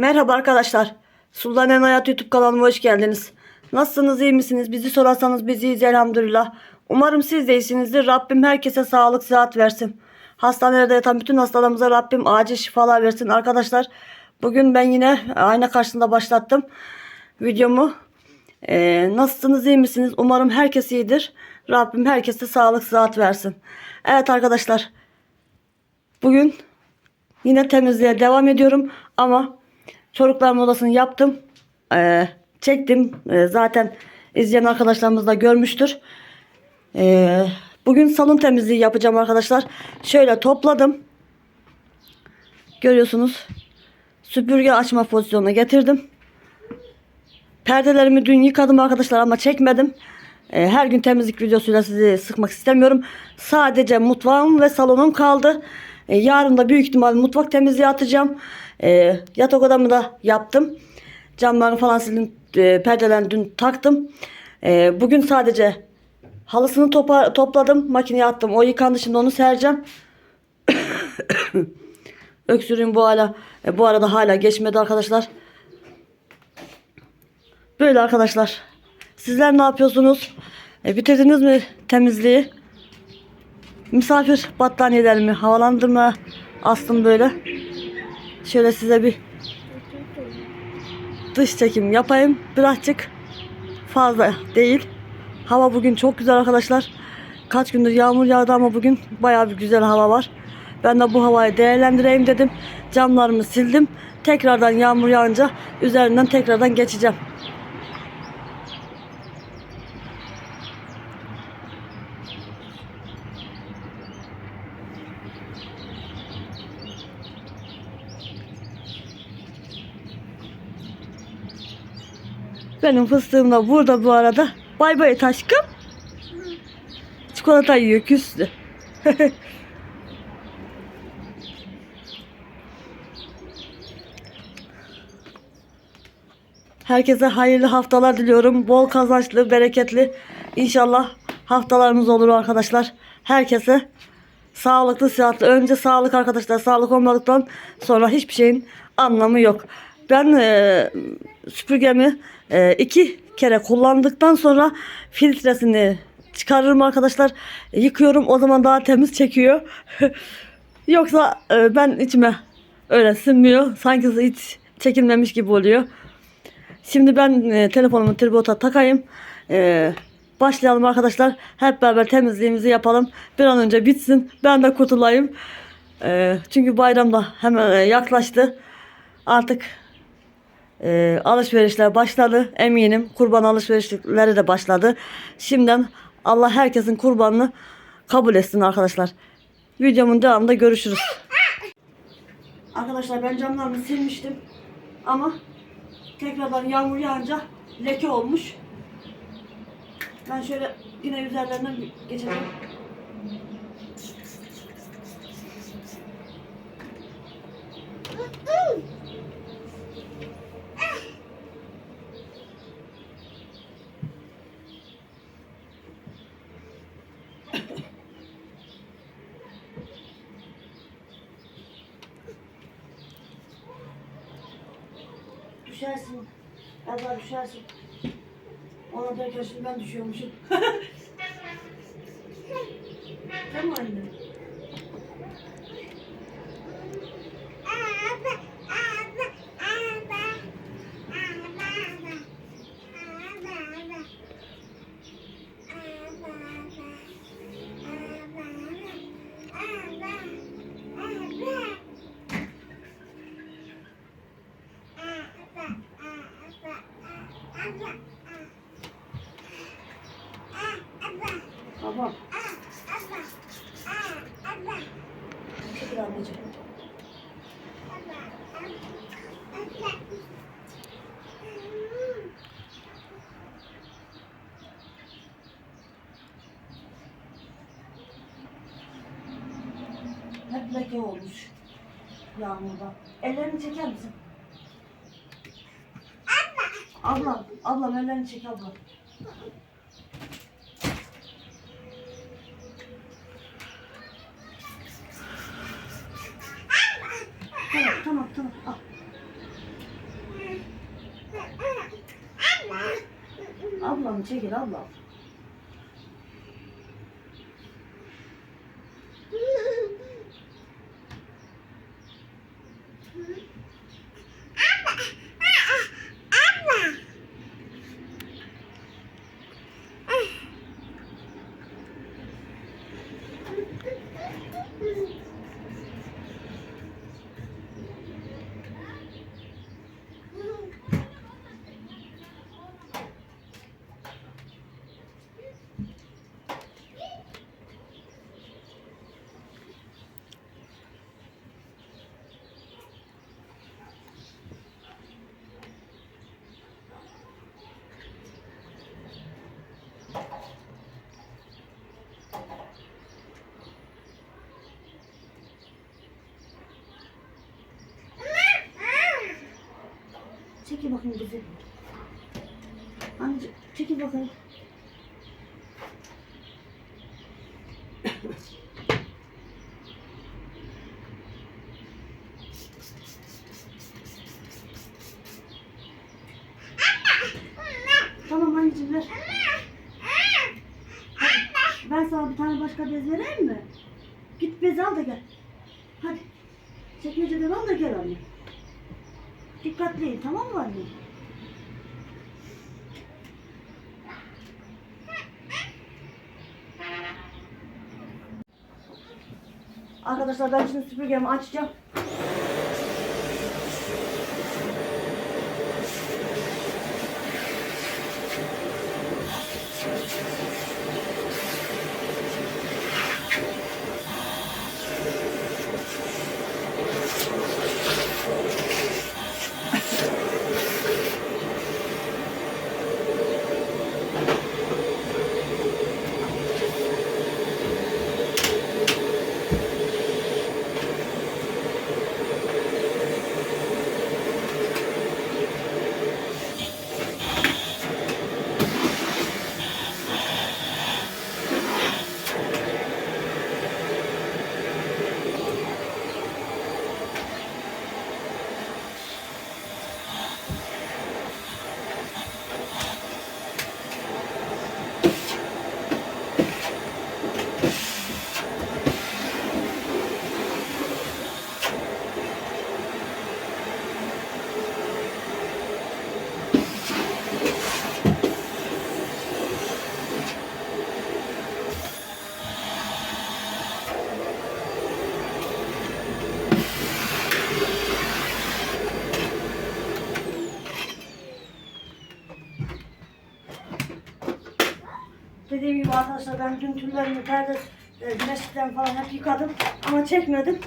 Merhaba arkadaşlar. Sultan Hayat YouTube kanalıma hoş geldiniz. Nasılsınız, iyi misiniz? Bizi sorarsanız biz iyiyiz elhamdülillah. Umarım siz de iyisinizdir. Rabbim herkese sağlık, sıhhat versin. Hastanelerde yatan bütün hastalarımıza Rabbim acil şifalar versin. Arkadaşlar bugün ben yine ayna karşısında başlattım videomu. Ee, nasılsınız, iyi misiniz? Umarım herkes iyidir. Rabbim herkese sağlık, sıhhat versin. Evet arkadaşlar. Bugün Yine temizliğe devam ediyorum ama çocuklarımın odasını yaptım. Ee, çektim. Ee, zaten izleyen arkadaşlarımız da görmüştür. Ee, bugün salon temizliği yapacağım arkadaşlar. Şöyle topladım. Görüyorsunuz. Süpürge açma pozisyonuna getirdim. Perdelerimi dün yıkadım arkadaşlar ama çekmedim. Ee, her gün temizlik videosuyla sizi sıkmak istemiyorum. Sadece mutfağım ve salonum kaldı. Ee, yarın da büyük ihtimal mutfak temizliği atacağım. Ee, yatak odamı da yaptım. Camlarını falan sildim. E, perdelerini dün taktım. Ee, bugün sadece halısını topa, topladım. Makineye attım. O yıkandı şimdi onu sereceğim. Öksürüğüm bu hala e, bu arada hala geçmedi arkadaşlar. Böyle arkadaşlar. Sizler ne yapıyorsunuz? E, bitirdiniz mi temizliği? Misafir battaniyelerimi havalandırma astım böyle. Şöyle size bir dış çekim yapayım. Birazcık fazla değil. Hava bugün çok güzel arkadaşlar. Kaç gündür yağmur yağdı ama bugün bayağı bir güzel hava var. Ben de bu havayı değerlendireyim dedim. Camlarımı sildim. Tekrardan yağmur yağınca üzerinden tekrardan geçeceğim. Benim fıstığım da burada bu arada. Bay bay taşkım. Çikolata yiyor küstü. Herkese hayırlı haftalar diliyorum. Bol kazançlı, bereketli. İnşallah haftalarımız olur arkadaşlar. Herkese sağlıklı, sıhhatli. Önce sağlık arkadaşlar. Sağlık olmadıktan sonra hiçbir şeyin anlamı yok. Ben e, süpürgemi e, iki kere kullandıktan sonra filtresini çıkarırım arkadaşlar. Yıkıyorum. O zaman daha temiz çekiyor. Yoksa e, ben içime öyle sinmiyor. Sanki hiç çekilmemiş gibi oluyor. Şimdi ben e, telefonumu tribota takayım. E, başlayalım arkadaşlar. Hep beraber temizliğimizi yapalım. Bir an önce bitsin. Ben de kurtulayım. E, çünkü bayram da hemen e, yaklaştı. Artık e, alışverişler başladı. Eminim kurban alışverişleri de başladı. Şimdiden Allah herkesin kurbanını kabul etsin arkadaşlar. Videomun devamında görüşürüz. Arkadaşlar ben camlarımı silmiştim. Ama tekrardan yağmur yağınca leke olmuş. Ben şöyle yine üzerlerinden geçeceğim. Erba düşersin. Ona şimdi ben düşüyormuşum. leke olmuş yağmurda. Ellerini çeker misin? Abla. Ablam, ablam ellerini çek abla. Tamam, tamam, tamam. Al. Ablam çekil ablam. Çekil bakayım bizi. Anneciğim çekil bakayım. Tamam anneciğim ver. Hadi. Ben sana bir tane başka bez vereyim mi? Git bez al da gel. Hadi. Çekmeceden al da gel anne. Dikkatli tamam mı anne? Arkadaşlar ben şimdi süpürgemi açacağım. Dediğim gibi arkadaşlar ben dün tüllerimi perde e, güneşlikten falan hep yıkadım ama çekmedim.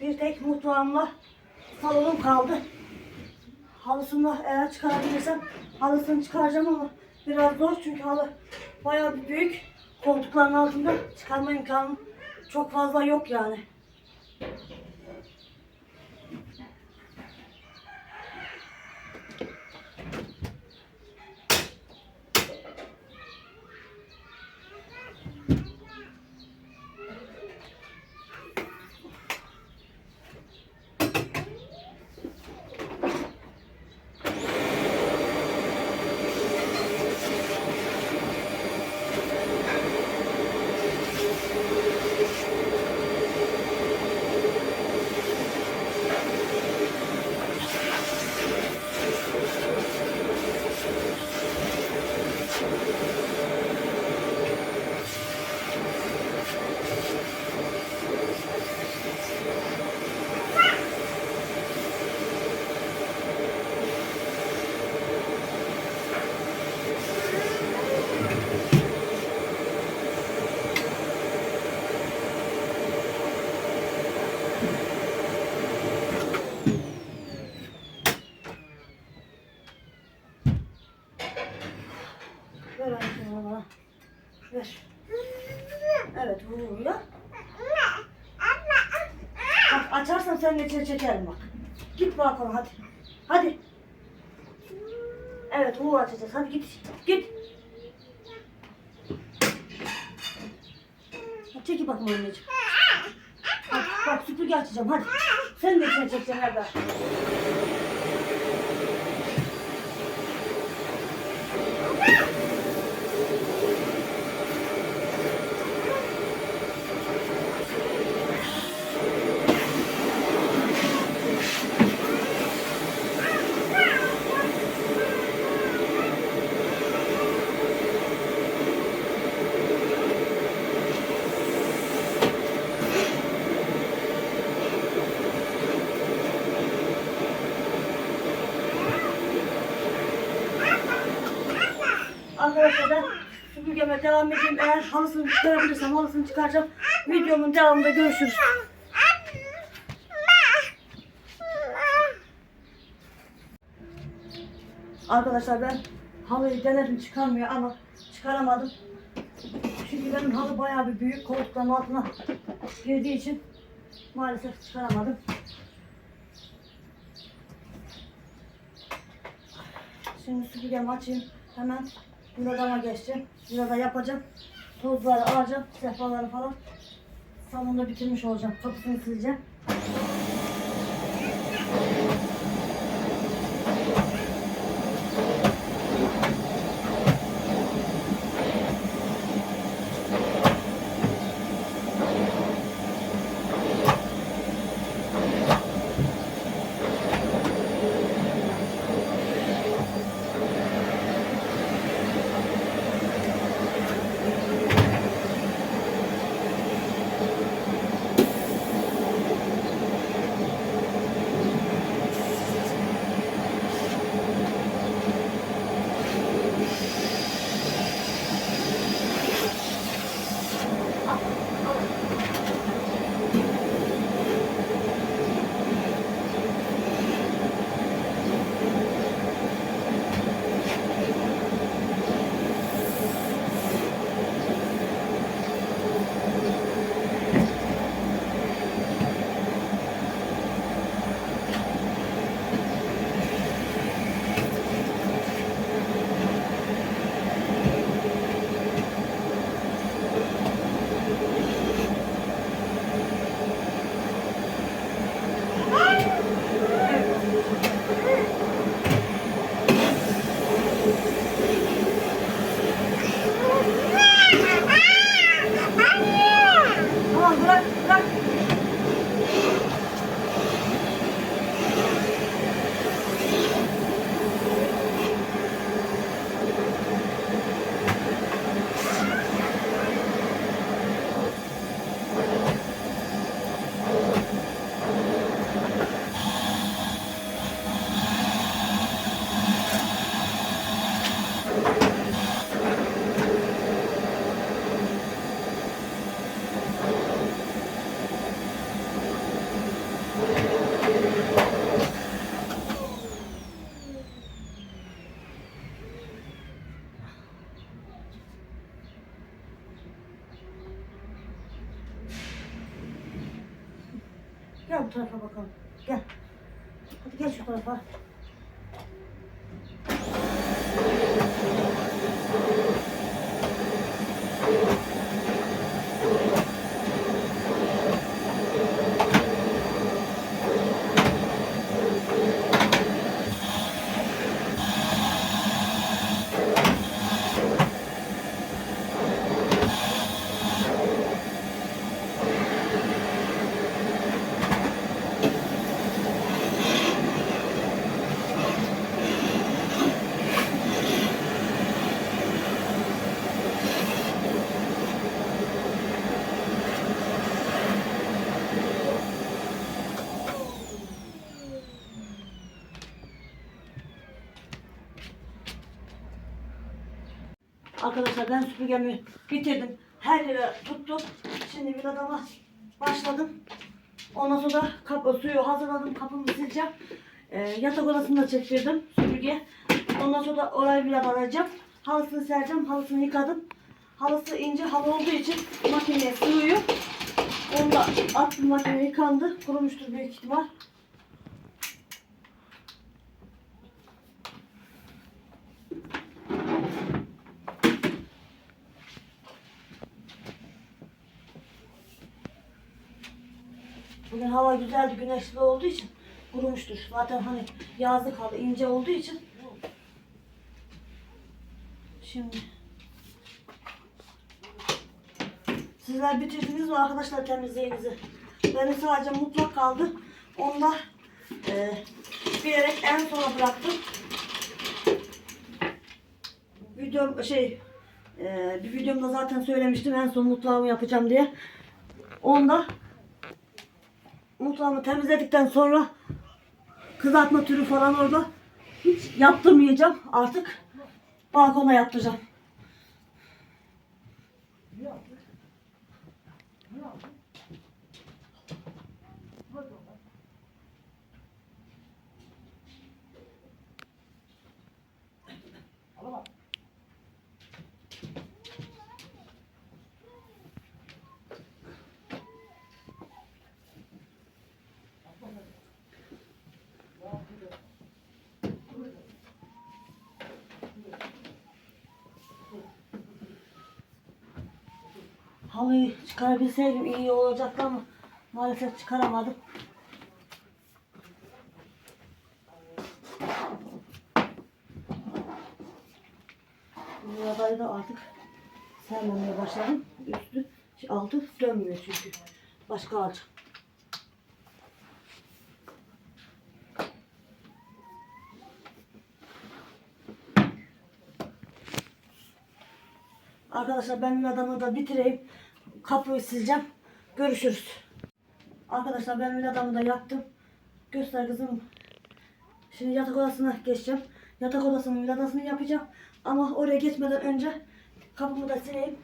Bir tek mutfağımla salonum kaldı. Halısını eğer çıkarabilirsem halısını çıkaracağım ama biraz zor çünkü halı bayağı büyük. Koltukların altında çıkarma imkanım çok fazla yok yani. Ver anneciğim bana. Ver. Evet vuruyor. Bak açarsan senin içine çekerim bak. Git bakalım hadi. Hadi. Evet Uğur açacağız. Hadi git. Git. Çekil bakma anneciğim. Hadi. Bak süpürge açacağım hadi. Sen de içine çekeceksin Erdal. Arkadaşlar ben süpürgeme devam. Eğer halısını çıkarabilirsem halısını çıkaracağım. Videomun devamında görüşürüz. Arkadaşlar ben halıyı denedim çıkarmıyor ama çıkaramadım. Çünkü benim halı bayağı bir büyük koltukların altına girdiği için maalesef çıkaramadım. Şimdi süpürgemi açayım. Hemen viradama geçeceğim. Virada yapacağım. Tozları alacağım. Sehpaları falan. Salonda bitirmiş olacağım. Kapısını sileceğim. Gel bu tarafa bakalım. Gel. Hadi gel şu tarafa. Arkadaşlar ben süpürgemi bitirdim. Her yere tuttum. Şimdi viradama başladım. Ondan sonra kapı, suyu hazırladım. Kapımı sileceğim. Ee, yatak odasını da çektirdim süpürge. Ondan sonra orayı vidalayacağım. Halısını sereceğim. Halısını yıkadım. Halısı ince halı olduğu için makineye sığıyor. Onu da attım makineye yıkandı. Kurumuştur büyük ihtimal. Bugün hava güzeldi, güneşli olduğu için kurumuştur. Zaten hani yazlık halı ince olduğu için. Şimdi Sizler bitirdiniz mi arkadaşlar temizliğinizi? Benim sadece mutfak kaldı. Onu da e, bilerek en sona bıraktım. Videom şey e, bir videomda zaten söylemiştim en son mutfağımı yapacağım diye. Onda mutfağımı temizledikten sonra kızartma türü falan orada hiç yaptırmayacağım. Artık balkona yaptıracağım. Halıyı çıkarabilseydim iyi olacaktı ama maalesef çıkaramadım. Buradayı da artık sermemeye başladım. Üstü, altı dönmüyor çünkü. Başka alacağım. Arkadaşlar ben adamı da bitireyim. Kapıyı sileceğim. Görüşürüz. Arkadaşlar ben adamı da yaptım. Göster kızım. Şimdi yatak odasına geçeceğim. Yatak odasının villadasını yapacağım. Ama oraya geçmeden önce kapımı da sileyim.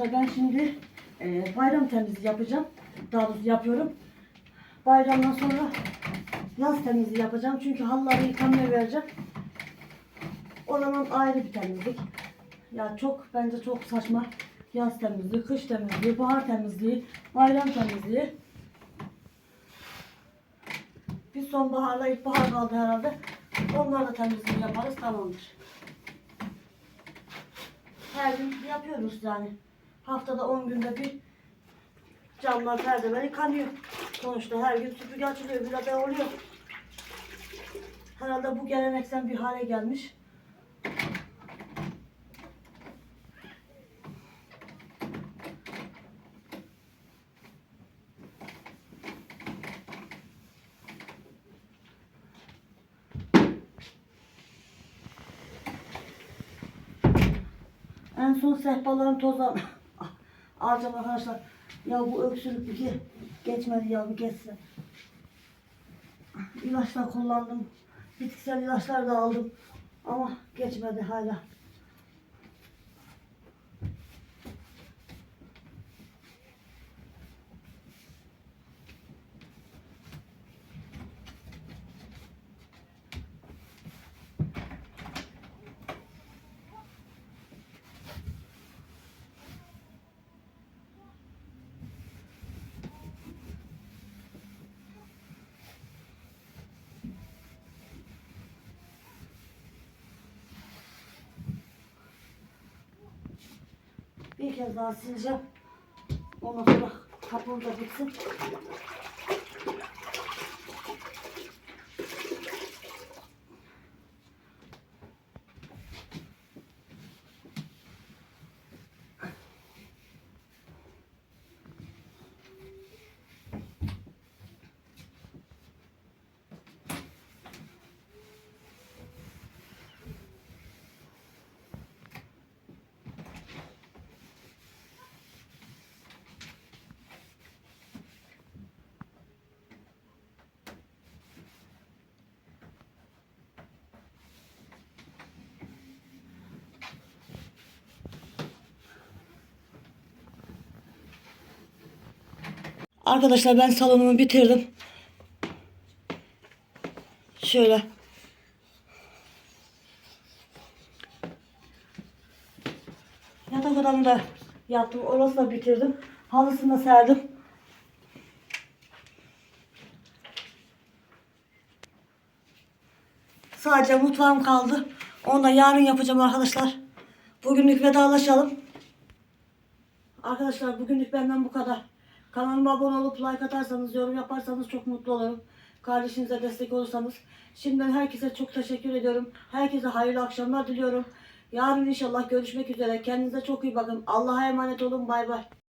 Arkadaşlar ben şimdi e, bayram temizliği yapacağım. Daha doğrusu yapıyorum. Bayramdan sonra yaz temizliği yapacağım. Çünkü halıları yıkamaya vereceğim. O zaman ayrı bir temizlik. Ya çok bence çok saçma. Yaz temizliği, kış temizliği, bahar temizliği, bayram temizliği. Bir sonbaharla ilkbahar kaldı herhalde. Onları da temizliği yaparız tamamdır. Her gün yapıyoruz yani. Haftada 10 günde bir camlar perdeler yıkanıyor. Sonuçta her gün süpürge açılıyor, bir de oluyor. Herhalde bu geleneksel bir hale gelmiş. En son sehpaların tozlarını alacağım arkadaşlar. Ya bu öksürük bir geçmedi ya bir geçse. İlaçlar kullandım. Bitkisel ilaçlar da aldım. Ama geçmedi hala. Bir kez daha sileceğim. Ondan sonra kapım da bitsin. Arkadaşlar ben salonumu bitirdim. Şöyle. odamı da yaptım. Orası da bitirdim. Halısını da serdim. Sadece mutfağım kaldı. Onu da yarın yapacağım arkadaşlar. Bugünlük vedalaşalım. Arkadaşlar bugünlük benden bu kadar. Kanalıma abone olup like atarsanız, yorum yaparsanız çok mutlu olurum. Kardeşinize destek olursanız. Şimdiden herkese çok teşekkür ediyorum. Herkese hayırlı akşamlar diliyorum. Yarın inşallah görüşmek üzere. Kendinize çok iyi bakın. Allah'a emanet olun. Bay bay.